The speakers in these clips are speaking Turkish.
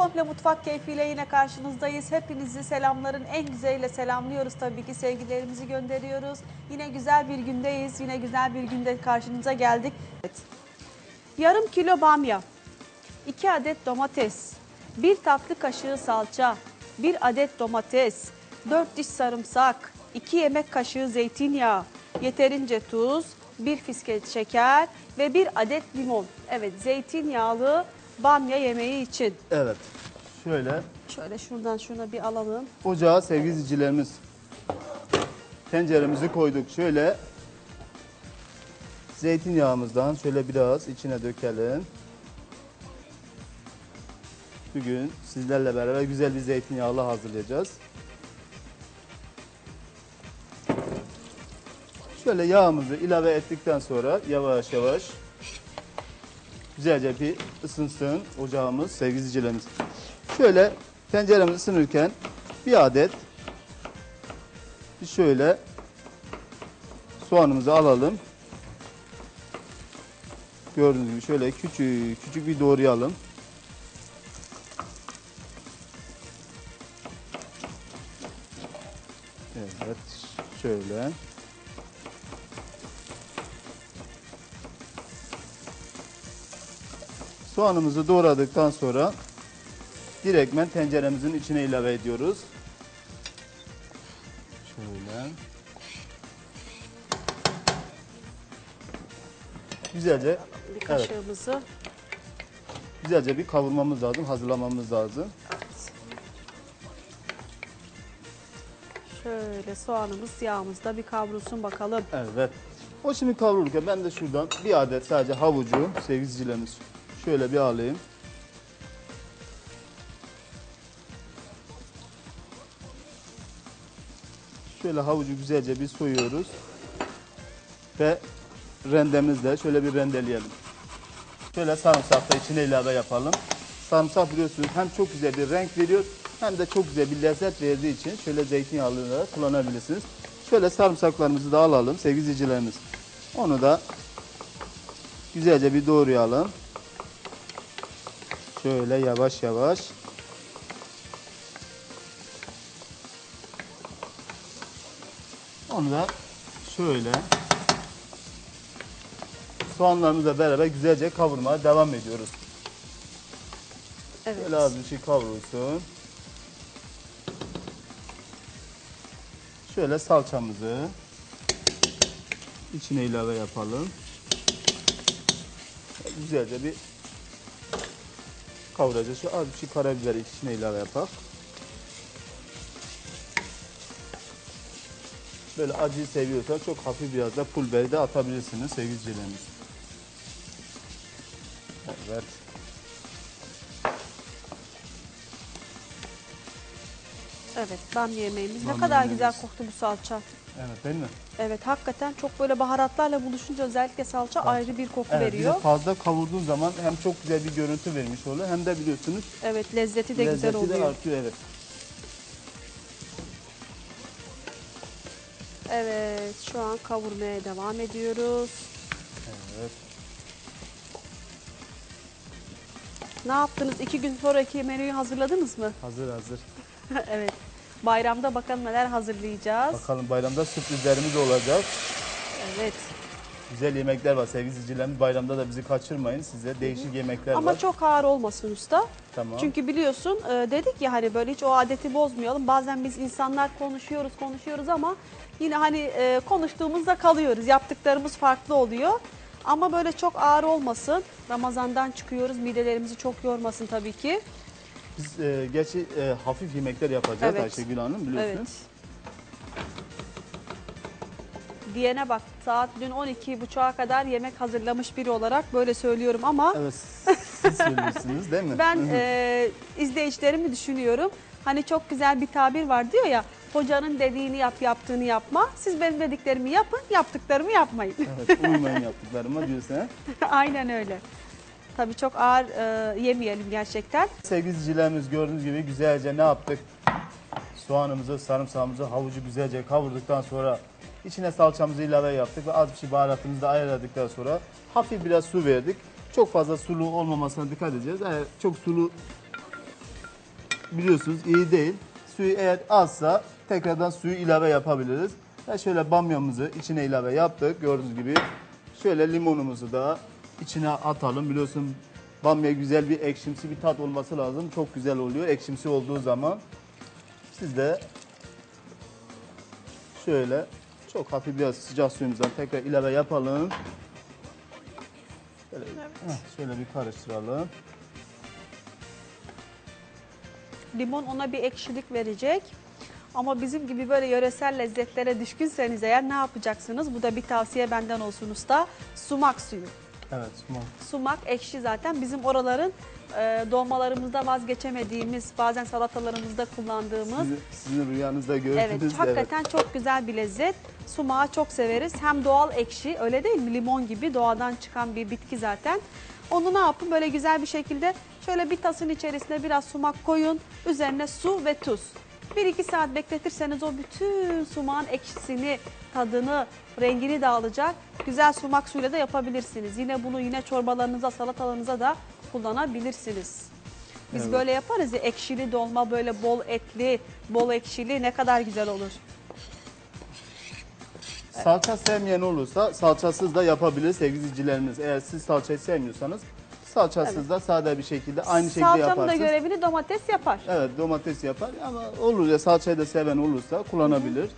Komple Mutfak keyfiyle yine karşınızdayız. Hepinizi selamların en güzeliyle selamlıyoruz tabii ki. Sevgilerimizi gönderiyoruz. Yine güzel bir gündeyiz. Yine güzel bir günde karşınıza geldik. Evet. Yarım kilo bamya, 2 adet domates, 1 tatlı kaşığı salça, 1 adet domates, 4 diş sarımsak, 2 yemek kaşığı zeytinyağı, yeterince tuz, 1 fiske şeker ve 1 adet limon. Evet zeytinyağlı bamya yemeği için. Evet. Şöyle Şöyle şuradan şuna bir alalım. ocağa sevgili izleyicilerimiz tenceremizi koyduk. Şöyle zeytinyağımızdan şöyle biraz içine dökelim. Bugün sizlerle beraber güzel bir zeytinyağlı hazırlayacağız. Şöyle yağımızı ilave ettikten sonra yavaş yavaş güzelce bir ısınsın ocağımız sevgili. Şöyle tenceremiz ısınırken bir adet şöyle soğanımızı alalım. Gördüğünüz gibi şöyle küçük küçük bir doğrayalım. Evet şöyle. Soğanımızı doğradıktan sonra direktmen tenceremizin içine ilave ediyoruz. Şöyle. Güzelce Bir Evet. kaşığımızı. güzelce bir kavurmamız lazım, hazırlamamız lazım. Şöyle soğanımız yağımızda bir kavrulsun bakalım. Evet. O şimdi kavrulurken ben de şuradan bir adet sadece havucu sevgili izleyicilerimiz şöyle bir alayım. Şöyle havucu güzelce bir soyuyoruz. Ve rendemizle şöyle bir rendeleyelim. Şöyle sarımsak da içine ilave yapalım. Sarımsak biliyorsunuz hem çok güzel bir renk veriyor hem de çok güzel bir lezzet verdiği için şöyle zeytinyağlı da kullanabilirsiniz. Şöyle sarımsaklarımızı da alalım sevgili izleyicilerimiz. Onu da güzelce bir doğrayalım. Şöyle yavaş yavaş. Onu da şöyle soğanlarımızla beraber güzelce kavurmaya devam ediyoruz. Evet. Şöyle az bir şey kavrulsun. Şöyle salçamızı içine ilave yapalım. Güzelce bir kavuracağız. Şu az bir şey karabiber içine ilave yapalım. Böyle acıyı seviyorsan çok hafif biraz da pul biberi de atabilirsiniz sevgili izleyicilerimiz. Evet. Evet bamya yemeğimiz. Ne Bamya kadar yemeğimiz. güzel koktu bu salça. Evet değil mi? Evet hakikaten çok böyle baharatlarla buluşunca özellikle salça ayrı bir koku Evet, veriyor. fazla kavurduğun zaman hem çok güzel bir görüntü vermiş oluyor hem de biliyorsunuz Evet lezzeti de güzel lezzeti de oluyor. artıyor evet. Evet şu an kavurmaya devam ediyoruz. Evet. Ne yaptınız? İki gün sonraki menüyü hazırladınız mı? Hazır hazır. evet. Bayramda bakalım neler hazırlayacağız. Bakalım bayramda sürprizlerimiz olacak. Evet. Güzel yemekler var sevgili izleyicilerimiz. Bayramda da bizi kaçırmayın. Size değişik yemekler Ama var. çok ağır olmasın usta. Tamam. Çünkü biliyorsun e, dedik ya hani böyle hiç o adeti bozmayalım. Bazen biz insanlar konuşuyoruz konuşuyoruz ama yine hani e, konuştuğumuzda kalıyoruz. Yaptıklarımız farklı oluyor. Ama böyle çok ağır olmasın. Ramazandan çıkıyoruz. Midelerimizi çok yormasın tabii ki. Biz e, gerçi e, hafif yemekler yapacağız Evet. Ayşegül Hanım biliyorsunuz. Evet. Diyene bak saat dün 12.30'a kadar yemek hazırlamış biri olarak böyle söylüyorum ama Evet. Siz söylüyorsunuz değil mi? ben e, izleyicilerimi düşünüyorum. Hani çok güzel bir tabir var diyor ya Hocanın dediğini yap, yaptığını yapma. Siz benim dediklerimi yapın, yaptıklarımı yapmayın. Evet, uymayın yaptıklarıma diyorsun. he? Aynen öyle. Tabii çok ağır e, yemeyelim gerçekten. Sevgili izleyicilerimiz gördüğünüz gibi güzelce ne yaptık? Soğanımızı, sarımsağımızı, havucu güzelce kavurduktan sonra içine salçamızı ilave yaptık ve az bir şey baharatımızı da ayarladıktan sonra hafif biraz su verdik. Çok fazla sulu olmamasına dikkat edeceğiz. Eğer çok sulu biliyorsunuz iyi değil. Suyu eğer azsa tekrardan suyu ilave yapabiliriz. Ve şöyle bamyamızı içine ilave yaptık gördüğünüz gibi. Şöyle limonumuzu da içine atalım. Biliyorsun bamya güzel bir ekşimsi bir tat olması lazım. Çok güzel oluyor ekşimsi olduğu zaman. Siz de şöyle çok hafif biraz sıcak suyumuzdan tekrar ilave yapalım. Şöyle, heh, şöyle bir karıştıralım. Limon ona bir ekşilik verecek. Ama bizim gibi böyle yöresel lezzetlere düşkünseniz eğer ne yapacaksınız? Bu da bir tavsiye benden olsun usta. Sumak suyu. Evet, sumak. Sumak ekşi zaten. Bizim oraların e, dolmalarımızda vazgeçemediğimiz, bazen salatalarımızda kullandığımız. Sizin, sizin rüyanızda gördünüz. Evet, hakikaten çok güzel bir lezzet. Sumağı çok severiz. Hem doğal ekşi, öyle değil mi? Limon gibi doğadan çıkan bir bitki zaten. Onu ne yapın? Böyle güzel bir şekilde şöyle bir tasın içerisine biraz sumak koyun. Üzerine su ve tuz. 1-2 saat bekletirseniz o bütün sumağın ekşisini, tadını, rengini de alacak. Güzel sumak suyuyla da yapabilirsiniz. Yine bunu yine çorbalarınıza, salatalarınıza da kullanabilirsiniz. Biz Evet. böyle yaparız ya ekşili dolma böyle bol etli, bol ekşili ne kadar güzel olur. Salça sevmeyen olursa salçasız da yapabilir sevgili izleyicilerimiz. Eğer siz salçayı sevmiyorsanız salçasız da sade bir şekilde aynı şekilde Salçanın da yaparsınız. görevini domates yapar. Evet domates yapar ama olur ya salçayı da seven olursa kullanabilir.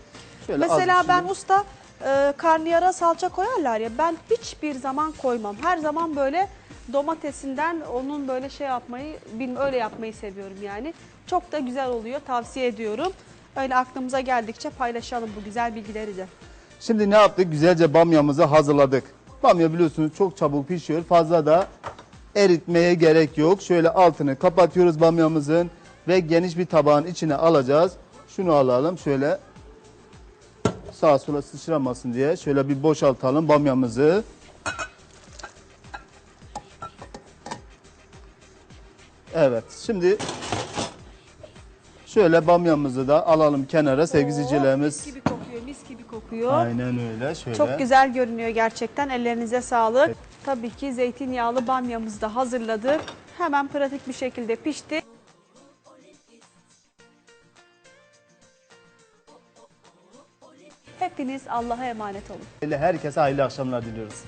Şöyle Mesela ben usta e, karnıyara salça koyarlar ya ben hiçbir zaman koymam. Her zaman böyle domatesinden onun böyle şey yapmayı, bilmem öyle yapmayı seviyorum yani. Çok da güzel oluyor tavsiye ediyorum. Öyle aklımıza geldikçe paylaşalım bu güzel bilgileri de. Şimdi ne yaptık? Güzelce bamyamızı hazırladık. Bamya biliyorsunuz çok çabuk pişiyor. Fazla da eritmeye gerek yok. Şöyle altını kapatıyoruz bamyamızın ve geniş bir tabağın içine alacağız. Şunu alalım şöyle sağa sola sıçramasın diye şöyle bir boşaltalım bamyamızı. Evet şimdi şöyle bamyamızı da alalım kenara sevgili izleyicilerimiz. Mis gibi kokuyor, mis gibi kokuyor. Aynen öyle şöyle. Çok güzel görünüyor gerçekten. Ellerinize sağlık. Tabii ki zeytinyağlı bamyamızı da hazırladık. Hemen pratik bir şekilde pişti. Hepiniz Allah'a emanet olun. Herkese hayırlı akşamlar diliyoruz.